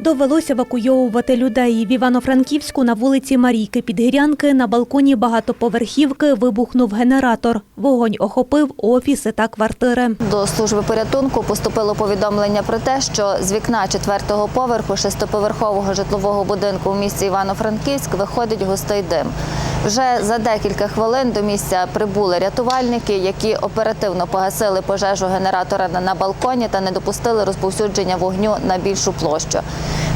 Довелося евакуйовувати людей. В Івано-Франківську на вулиці Марійки Підгірянки на балконі багатоповерхівки вибухнув генератор. Вогонь охопив офіси та квартири. До служби порятунку поступило повідомлення про те, що з вікна четвертого поверху шестоповерхового житлового будинку в місті Івано-Франківськ виходить густий дим. Вже за декілька хвилин до місця прибули рятувальники, які оперативно погасили пожежу генератора на- балконі та не допустили розповсюдження вогню на більшу площу.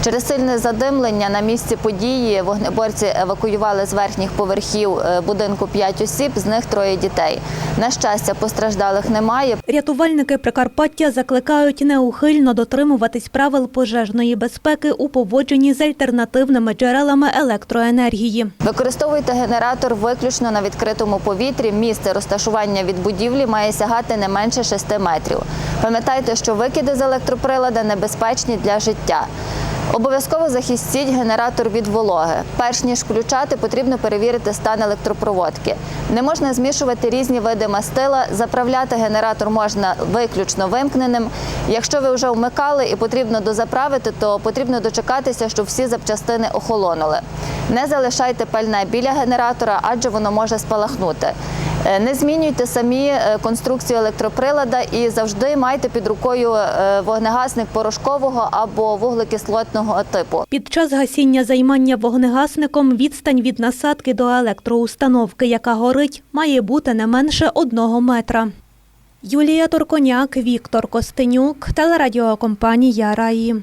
Через сильне задимлення на місці події вогнеборці евакуювали з верхніх поверхів е, будинку 5 осіб, з них троє дітей. На щастя, постраждалих немає. Рятувальники Прикарпаття закликають неухильно дотримуватись правил пожежної безпеки у поводженні з альтернативними джерелами електроенергії. Використовуйте генератор виключно на відкритому повітрі. Місце розташування від будівлі має сягати не менше 6 метрів. Пам'ятайте, що викиди з електроприлада небезпечні для життя. Обов'язково захистіть генератор від вологи. Перш ніж включати, потрібно перевірити стан електропроводки. Не можна змішувати різні види мастила. Заправляти генератор можна виключно вимкненим. Якщо ви вже вмикали і потрібно дозаправити, то потрібно дочекатися, щоб всі запчастини охолонули. Не залишайте пальне біля генератора, адже воно може спалахнути. Е, Не змінюйте самі е, конструкцію електроприлада і завжди майте під рукою е, вогнегасник порошкового або вуглекислотного типу. Під час гасіння займання вогнегасником відстань від насадки до електроустановки, яка горить, має бути не менше одного метра. Юлія Торконяк, Віктор Костенюк, телерадіокомпанія Раї.